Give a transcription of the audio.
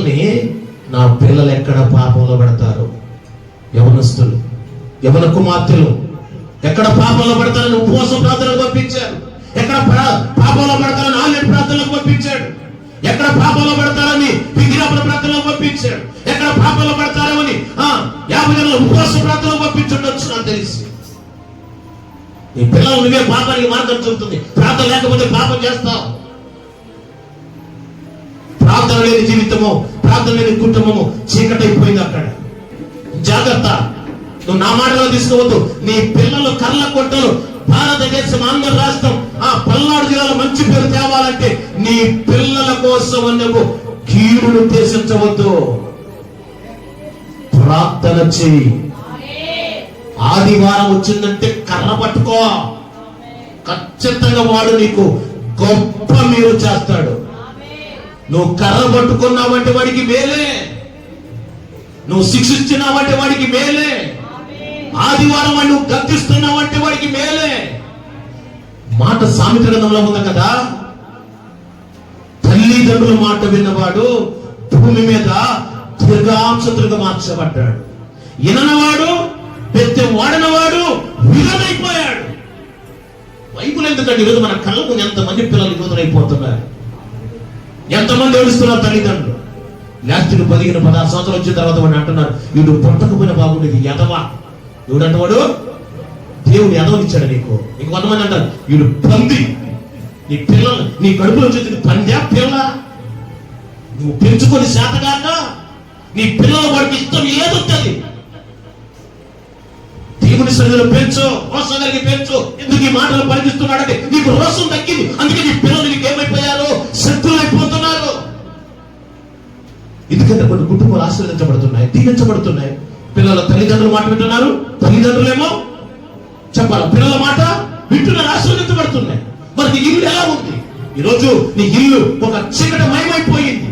పిల్లల్ని నా పిల్లలు ఎక్కడ పాపంలో పడతారు? యవనస్తులు యవన కుమార్తెలు ఎక్కడ పాపంలో పడతారని ఉపవాస ప్రార్థనలు పంపించారు ఎక్కడ పాపంలో పడతారని ఆన్లైన్ ప్రార్థనలకు పంపించాడు ఎక్కడ పాపంలో పడతారని విజ్ఞాపన ప్రార్థనలకు పంపించాడు ఎక్కడ పాపంలో పడతారని యాభై నెలల ఉపవాస ప్రార్థనలు పంపించుండొచ్చు నాకు తెలిసి. నీ పిల్లలు నువ్వే పాపానికి మార్గం చూపుతుంది. ప్రార్థన లేకపోతే పాపం చేస్తావు. ప్రార్థన లేని జీవితము ప్రార్థన లేని కుటుంబము చీకటైపోయింది అక్కడ. జాగ్రత్త. నువ్వు నా మాటలో తీసుకోవద్దు. నీ పిల్లలు కళ్ళ కొట్టలు భారతదేశం ఆంధ్ర రాష్ట్రం ఆ పల్నాడు జిల్లాలో మంచి పేరు తేవాలంటే నీ పిల్లల కోసం నువ్వు కీడును ఉద్దేశించవద్దు. ప్రార్థన చేయి ఆదివారం వచ్చిందంటే కర్ర పట్టుకో. ఖచ్చితంగా వాడు నీకు గొప్ప మీరు చేస్తాడు. నువ్వు కర్ర పట్టుకున్నావంటే వాడికి మేలే. నువ్వు శిక్షిస్తున్నావంటే వాడికి మేలే. ఆదివారం అని నువ్వు కత్తిస్తున్నావంటే వాడికి మేలే. మాట సామెత గ్రంథంలో ఉంది కదా? తల్లిదండ్రుల మాట విన్నవాడు భూమి మీద దీర్ఘాంశతులుగా మార్చబడ్డాడు. విననవాడు పెద్ద వాడనవాడు విలనైపోయాడు బైబుల్ ఎందుకంటే ఈరోజు మన కళ్ళకు ఎంతమంది పిల్లలు విధులైపోతున్నారు ఎంతమంది ఏడుస్తున్నారు తల్లిదండ్రులు? లాస్ట్కి పదిహేను పదహారు సంవత్సరాలు వచ్చిన తర్వాత వాడిని అంటున్నారు వీడు పుట్టకపోయిన బాగుండేది ఎదవా ఎవడంటవాడు దేవుడు ఎదవనిచ్చాడు నీకు. నీకు కొంతమంది అంటారు వీడు పంది. నీ పిల్లలు నీ కడుపులో వచ్చింది పందా పిల్ల? నువ్వు పెంచుకొని శాతగాక నీ పిల్లలు వాడికి ఇష్టం ఏదొస్తుంది దేవుని సన్నిధిలో పెంచు రోసం కలిగి పెంచు. ఎందుకు ఈ మాటలు పలికిస్తున్నాడంటే నీకు రోసం తగ్గింది. అందుకే నీ పిల్లలు ఎందుకంటే కొన్ని కుటుంబాలు ఆశీర్వదించబడుతున్నాయి దీవించబడుతున్నాయి. పిల్లల తల్లిదండ్రులు మాట వింటున్నారు? తల్లిదండ్రులేమో చెప్పాలి? పిల్లల మాట వింటున్నారు ఆశీర్వదించబడుతున్నాయి. మరి నీ ఇల్లు ఎలా ఉంది? ఈరోజు నీ ఇల్లు ఒక చీకటి మయమైపోయింది.